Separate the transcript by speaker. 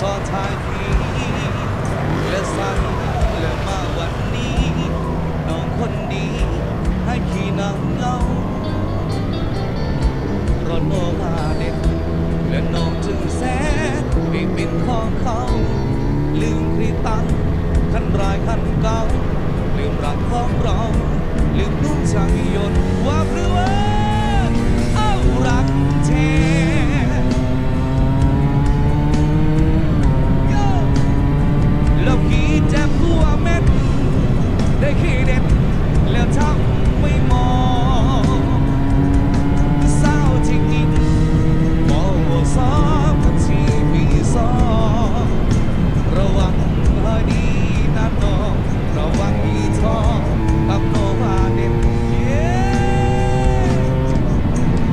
Speaker 1: ซอนทางนี้และสันและมาวันนี้น้องคนนี้ให้ขี่นำเงารอนโมมาเด็กและน้องถึงแสได้เป็นของเขา ลืมครีตังขั้นรายขั้นเก่าลืมรักของเรา